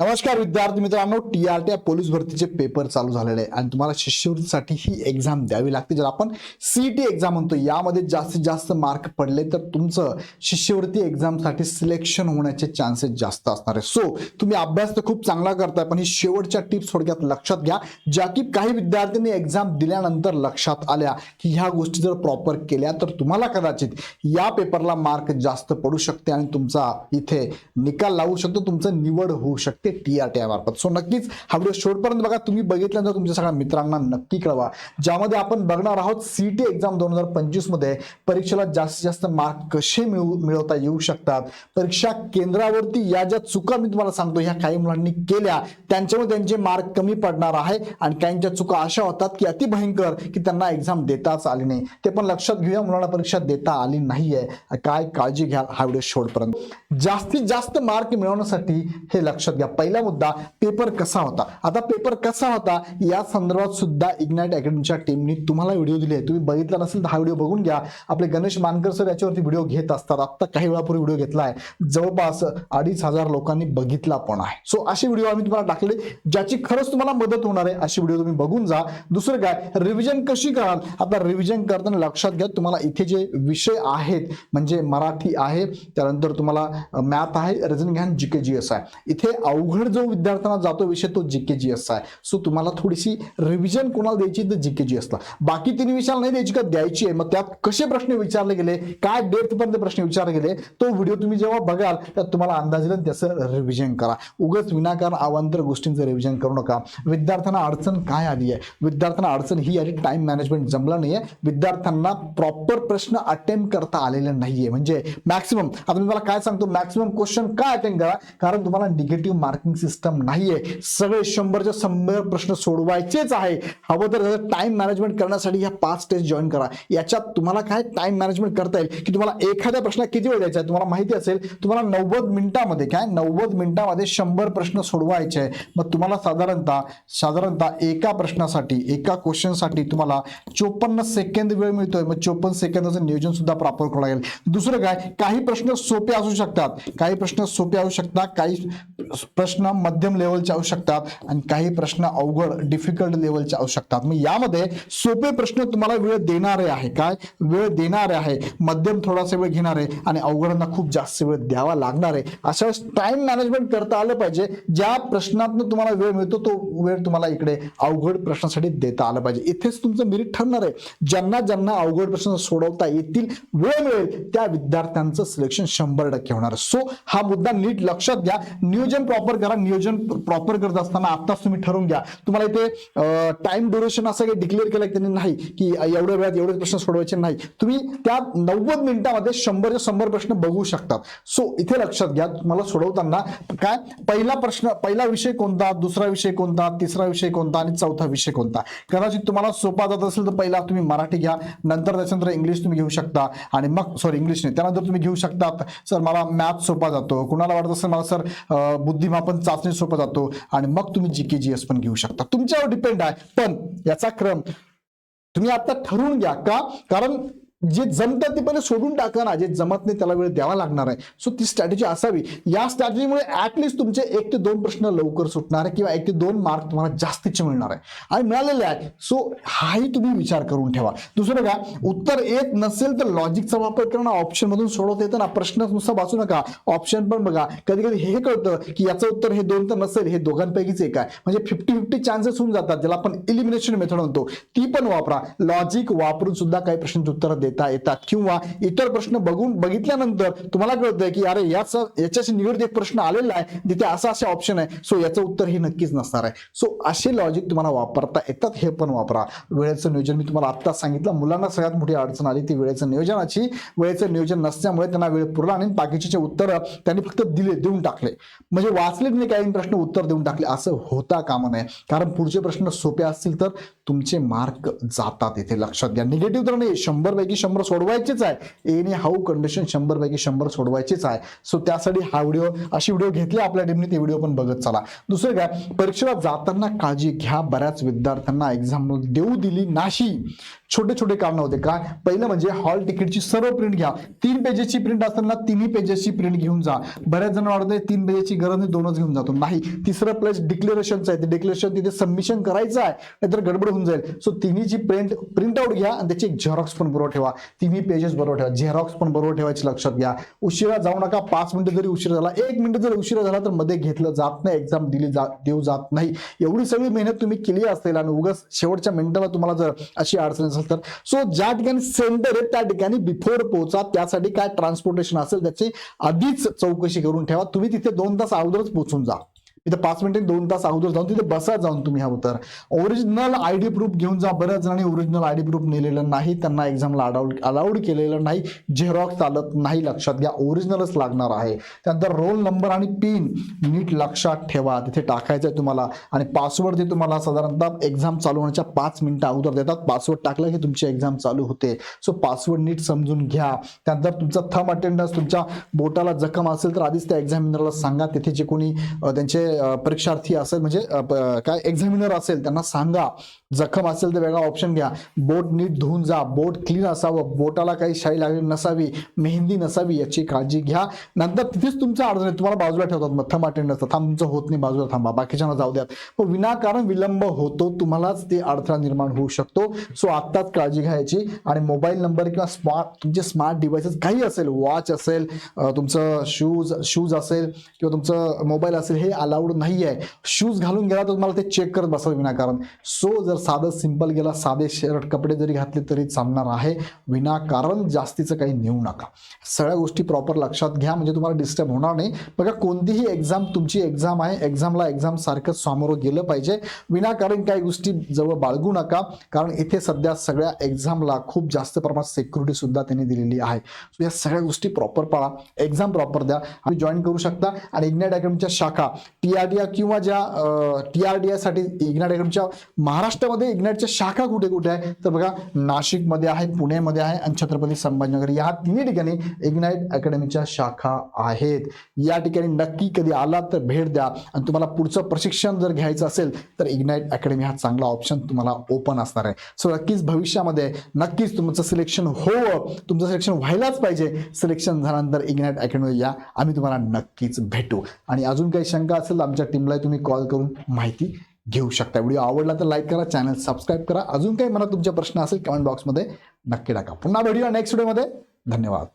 नमस्कार विद्यार्थी मित्रांनो टी आर टी पोलीस भरतीचे पेपर चालू झालेले आहे. आणि तुम्हाला शिष्यवृत्तीसाठी ही एक्झाम द्यावी लागते. ज्याला आपण सीईटी एक्झाम म्हणतो यामध्ये जास्तीत जास्त मार्क पडले तर तुमचं शिष्यवृत्ती एक्झामसाठी सिलेक्शन होण्याचे चान्सेस जास्त असणार आहे. सो तुम्ही अभ्यास तर खूप चांगला करताय पण ही शेवटच्या टिप्स थोडक्यात लक्षात घ्या. ज्या की काही विद्यार्थ्यांनी एक्झाम दिल्यानंतर लक्षात आल्या की ह्या गोष्टी जर प्रॉपर केल्या तर तुम्हाला कदाचित या पेपरला मार्क जास्त पडू शकते आणि तुमचा इथे निकाल लावू शकतो तुमचं निवड होऊ शकते. टी आर टी आय मार्फत. सो नक्कीच हा व्हिडिओ शेवटपर्यंत बघा. तुम्ही बघितल्यानंतर तुमच्या सगळ्या मित्रांना नक्की कळवा. ज्यामध्ये आपण बघणार आहोत सीटी एक्झाम दोन हजार पंचवीसमध्ये परीक्षेला जास्तीत जास्त मार्क कसे मिळवू मिळवता येऊ शकतात? परीक्षा केंद्रावरती या ज्या चुका मी तुम्हाला सांगतो ह्या काही मुलांनी केल्या त्यांच्यामुळे त्यांचे मार्क कमी पडणार आहे आणि काहींच्या चुका अशा होतात की अति भयंकर की त्यांना एक्झाम देताच आली नाही. ते पण लक्षात घेऊया मुलांना परीक्षा देता आली नाहीये. काय काळजी घ्या हा व्हिडिओ शेवटपर्यंत. जास्तीत जास्त मार्क मिळवण्यासाठी हे लक्षात घ्या. पहिला मुद्दा पेपर कसा होता? आता पेपर कसा होता? या संदर्भात सुद्धा इग्नाइट अकॅडमीच्या टीमनी तुम्हाला व्हिडिओ दिले तुम्ही बघितला नसेल तर हा व्हिडिओ बघून घ्या. आपले गणेश मानकर सर याच्यावरती व्हिडिओ घेत असतात. आता काही वेळापूर्वी व्हिडिओ घेतला आहे. जवळपास अडीच हजार लोकांनी बघितला पण आहे. सो असे व्हिडिओ आम्ही तुम्हाला टाकले ज्याची खरंच तुम्हाला मदत होणार आहे असे व्हिडिओ तुम्ही बघून जा. दुसरं काय? रिव्हिजन कशी कराल? आता रिव्हिजन करताना लक्षात घ्या तुम्हाला इथे जे विषय आहेत म्हणजे मराठी आहे त्यानंतर तुम्हाला मॅथ आहे रिझन जी के जी एस आहे. इथे अवघड जो विद्यार्थ्यांना जातो विषय तो जी के जी एस आहे. सो तुम्हाला थोडीशी रिव्हिजन कोणाला द्यायची तर जी के जी एसला बाकी तीन विषयाला नाही द्यायची का? द्यायची आहे. मग त्यात कसे प्रश्न विचारले गेले? काय डेप्थपर्यंत प्रश्न विचारले गेले? तो व्हिडिओ तुम्ही जेव्हा बघाल त्यात तुम्हाला अंदाज येईल त्याचं रिव्हिजन करा. उगाच विनाकारण अवांतर गोष्टींचं रिव्हिजन करू नका. विद्यार्थ्यांना अडचण काय आली आहे? विद्यार्थ्यांना अडचण ही आली टाइम मॅनेजमेंट जमलं नाहीये. विद्यार्थ्यांना प्रॉपर प्रश्न अटेम्प्ट करता आलेले आहे म्हणजे मॅक्सिमम आता मी मला काय सांगतो? मॅक्सिमम क्वेश्चन काय अटेम्प्ट करा? कारण तुम्हाला निगेटिव्ह मार्क मार्किंग सिस्टम नाहीये. सगळे शंभरच्या शंभर प्रश्न सोडवायचेच आहे. हवं तर टाइम मॅनेजमेंट करण्यासाठी ह्या पाच टेस्ट जॉईन करा. याच्यात तुम्हाला काय टाइम मॅनेजमेंट करता येईल? की तुम्हाला एखाद्या प्रश्न किती वेळ द्यायचा आहे? तुम्हाला माहिती असेल तुम्हाला नव्वद मिनिटामध्ये काय? नव्वद मिनिटामध्ये शंभर प्रश्न सोडवायचे आहे मग तुम्हाला साधारणतः साधारणतः एका प्रश्नासाठी एका क्वेश्चनसाठी तुम्हाला चोपन्न सेकंद वेळ मिळतोय. मग चोपन्न सेकंदाचं नियोजन सुद्धा प्रॉपर करावं लागेल. दुसरं काय? काही प्रश्न सोपे असू शकतात. काही प्रश्न सोपे असू शकतात. काही प्रश्न मध्यम लेवलचे असू शकतात आणि काही प्रश्न अवघड डिफिकल्ट लेवलचे असू शकतात. मग यामध्ये सोपे प्रश्न तुम्हाला वेळ देणारे आहे काय? वेळ देणारे आहे. मध्यम थोडासा वेळ घेणारे आणि अवघडांना खूप जास्त वेळ द्यावा लागणार. आहे अशा वेळेस टाइम मॅनेजमेंट करता आलं पाहिजे. ज्या प्रश्नातनं तुम्हाला वेळ मिळतो तो वेळ तुम्हाला इकडे अवघड प्रश्नासाठी देता आला पाहिजे. इथेच तुमचं मेरिट ठरणार आहे. ज्यांना ज्यांना अवघड प्रश्न सोडवता येतील वेळ मिळेल त्या विद्यार्थ्यांचं सिलेक्शन शंभर टक्के होणार. सो हा मुद्दा नीट लक्षात घ्या. नियोजन प्रॉपर करा नियोजन प्रॉपर करत असताना आत्ताच तुम्ही ठरवून घ्या. तुम्हाला इथे टाइम ड्युरेशन असं काही डिक्लेअर केलं त्यांनी? नाही. की एवढ्या वेळात एवढे प्रश्न सोडवायचे नाही. तुम्ही त्या नव्वद मिनिटामध्ये शंभरचे शंभर प्रश्न बघू शकतात सो इथे लक्षात घ्या. तुम्हाला सोडवताना काय? पहिला प्रश्न पहिला विषय कोणता? दुसरा विषय कोणता? तिसरा विषय कोणता? आणि चौथा विषय कोणता? कदाचित तुम्हाला सोपा जात असेल तर पहिला तुम्ही मराठी घ्या. नंतर त्याच्यानंतर इंग्लिश तुम्ही घेऊ शकता. आणि मग सॉरी इंग्लिश नाही. त्यानंतर तुम्ही घेऊ शकता. सर मला मॅथ सोपा जातो. कुणाला वाटत असेल मला सर म्हणून आपण चाचणी सोपं जातो आणि मग तुम्ही जी के जी एस पण घेऊ शकता. तुमच्यावर डिपेंड आहे. पण याचा क्रम तुम्ही आता ठरवून घ्या का? कारण जे जमतात ते पहिले सोडून टाका ना. जे जमत नाही त्याला वेळ द्यावा लागणार आहे. सो ती स्ट्रॅटेजी असावी. या स्ट्रॅटेजीमुळे ॲटलिस्ट तुमचे एक ते दोन प्रश्न लवकर सुटणार आहे किंवा एक ते दोन मार्क तुम्हाला जास्तीचे मिळणार आहे. आणि मिळालेले आहे सो हाही तुम्ही विचार करून ठेवा. दुसरं काय उत्तर येत नसेल तर लॉजिकचा वापर करणं ऑप्शन मधून सोडवता येतं ना. प्रश्न नुसता वाचू नका. ऑप्शन पण बघा. कधी कधी हे कळतं की याचं उत्तर हे दोन तर नसेल. हे दोघांपैकीच एक आहे. म्हणजे फिफ्टी फिफ्टी चान्सेस होऊन जातात. ज्याला आपण इलिमिनेशन मेथड म्हणतो. ती पण वापरा. लॉजिक वापरून सुद्धा काही प्रश्नांची उत्तरं देता येतात. किंवा इतर प्रश्न बघून बघितल्यानंतर तुम्हाला कळतं की अरे याच याच्याशी निगडीत एक प्रश्न आलेला आहे जिथे असा असे ऑप्शन आहे. सो याचं उत्तर हे नक्कीच नसणार आहे. सो असे लॉजिक तुम्हाला वापरता येतात हे पण वापरा. वेळेचं नियोजन मी तुम्हाला आत्ताच सांगितलं. मुलांना सगळ्यात मोठी अडचण आली ती वेळेचं नियोजनाची. वेळेचं नियोजन नसल्यामुळे त्यांना वेळ पुरला आणि बाकीचे उत्तर त्यांनी फक्त दिले देऊन टाकले. म्हणजे वाचले नाही काही प्रश्न उत्तर देऊन टाकले. असं होता कामा नये. कारण पुढचे प्रश्न सोपे असतील तर तुमचे मार्क जातात इथे लक्षात घ्या. निगेटिव्ह तर नाही शंभरपैकी शंभर सोडवायचेच आहे. एनी हाऊ कंडिशन शंभरपैकी शंभर सोडवायचेच आहे. सो त्यासाठी हा व्हिडिओ अशी व्हिडिओ घेतली आपल्या टीमने ते व्हिडिओ पण बघत चला. दुसरं काय? परीक्षेला जाताना काळजी घ्या. बऱ्याच विद्यार्थ्यांना एक्झाम देऊ दिली नाही. छोटे छोटे कारण होते. काय? पहिलं म्हणजे हॉल तिकीटची सर्व प्रिंट घ्या. तीन पेजेसची प्रिंट असताना तिन्ही पेजेसची प्रिंट घेऊन जा. बऱ्याच जण वाटत तीन पेजेसची गरज नाही दोनच घेऊन जातो. नाही. तिसरं प्लस डिक्लेरेशनचं आहे ते डिक्लेरेशन तिथे सबमिशन करायचं आहे नाहीतर गडबड होऊन जाईल. सो तिन्हीची प्रिंट प्रिंट आउट घ्या आणि त्याची झेरॉक्स पण बरोबर ठेवा. तिन्ही पेजेस बरोबर ठेवा. झेरॉक्स पण बरोबर ठेवायची लक्षात घ्या. उशिरा जाऊ नका. पाच मिनिटं जरी उशिरा झाला एक मिनिट जरी उशिरा झाला तर मध्ये घेतलं जात नाही. एक्झाम दिली जा देऊ जात नाही. एवढी सगळी मेहनत तुम्ही केली असेल आणि उगाच शेवटच्या मिनिटाला तुम्हाला जर अशी अडचण असेल तर सो ज्या ठिकाणी सेंटर आहे त्या ठिकाणी बिफोर पोहोचा. त्यासाठी काय ट्रान्सपोर्टेशन असेल त्याची आधीच चौकशी करून ठेवा. तुम्ही तिथे दोन तास अगोदरच पोहोचून जा. इथे पाच मिनिटे दोन तास अगोदर जाऊन तिथे बसा जाऊन तुम्ही हा तर ओरिजिनल आय डी प्रूफ घेऊन जा बऱ्याच जणांनी ओरिजिनल आय डी प्रूफ नेलेलं नाही त्यांना एक्झामला अडाऊ अलाउड केलेलं नाही झेरॉक्स चालत नाही लक्षात घ्या ओरिजिनलच लागणार आहे. त्यानंतर रोल नंबर आणि पिन नीट लक्षात ठेवा तिथे टाकायचं आहे तुम्हाला. आणि पासवर्ड ते तुम्हाला साधारणतः एक्झाम चालू होण्याच्या पाच मिनिटं अगोदर देतात पासवर्ड टाकलं की तुमची एक्झाम चालू होते. सो पासवर्ड नीट समजून घ्या. त्यानंतर तुमचा थम अटेंडन्स तुमच्या बोटाला जखम असेल तर आधीच त्या एक्झामिनरला सांगा. तिथे जे कोणी त्यांचे परीक्षार्थी असेल म्हणजे काय एक्झामिनर असेल त्यांना सांगा. जखम असेल तर वेगळा ऑप्शन घ्या. बोट नीट धुवून जा. बोट क्लीन असावं. बोटाला काही शाई लागली नसावी. मेहंदी नसावी याची काळजी घ्या. नंतर तिथेच तुमचा अडचण आहे. तुम्हाला बाजूला ठेवतात. मग थम अटेंडन्स थांबचं होत नाही. बाजूला थांबा. बाकीच्यांना जाऊ द्यात मग हो, विनाकारण विलंब होतो. तुम्हालाच ते अडथळा निर्माण होऊ शकतो. सो आत्ताच काळजी घ्यायची. आणि मोबाईल नंबर किंवा स्मार्ट तुमचे स्मार्ट डिव्हाइसेस काही असेल वॉच असेल तुमचं शूज शूज असेल किंवा तुमचं मोबाईल असेल हे अलाउड नाही आहे शूज घालून गेला तर तुम्हाला ते चेक करत बसावं विनाकारण सो जर साधं सिंपल गेला साधे शर्ट कपडे जरी घातले तरी चालणार आहे. विनाकारण जास्तीचं काही नेऊ नका. सगळ्या गोष्टी प्रॉपर लक्षात घ्या म्हणजे तुम्हाला डिस्टर्ब होणार नाही. बघा कोणतीही एक्झाम तुमची एक्झाम आहे एक्झामला एक्झाम सारखं सामोरं गेलं पाहिजे. विनाकारण काही गोष्टी जवळ बाळगू नका कारण इथे सध्या सगळ्या एक्झामला खूप जास्त प्रमाणात सिक्युरिटी सुद्धा त्यांनी दिलेली आहे. सो या सगळ्या गोष्टी प्रॉपर पाळा. एक्झाम प्रॉपर द्या. आणि जॉईन करू शकता. आणि इग्नाइट अकॅडमीच्या शाखा टी आर डी किंवा ज्या टी आर डी साठी इग्नाइट अकॅडमीच्या महाराष्ट्रामध्ये इग्नाइटच्या शाखा कुठे कुठे आहे? तर बघा नाशिकमध्ये आहे पुण्यामध्ये आहे आणि छत्रपती संभाजीनगर. या तिन्ही ठिकाणी इग्नाइट अकॅडमीच्या शाखा आहेत. या ठिकाणी नक्की कधी आला तर भेट द्या. आणि तुम्हाला पुढचं प्रशिक्षण जर घ्यायचं असेल तर इग्नाइट अकॅडमी हा चांगला ऑप्शन तुम्हाला ओपन असणार आहे. सो नक्कीच भविष्यामध्ये नक्कीच तुमचं सिलेक्शन होवं. तुमचं सिलेक्शन व्हायलाच पाहिजे. सिलेक्शन झाल्यानंतर इग्नाइट अकॅडमी या आम्ही तुम्हाला नक्कीच भेटू. आणि अजून काही शंका असेल असेल आमच्या टीमला तुम्ही कॉल करून माहिती घेऊ शकता. व्हिडिओ आवडला तर लाईक करा चॅनल सबस्क्राईब करा. अजून काही मनात तुमचे प्रश्न असेल कमेंट बॉक्समध्ये नक्की टाका. पुन्हा भेटूया नेक्स्ट व्हिडिओमध्ये धन्यवाद.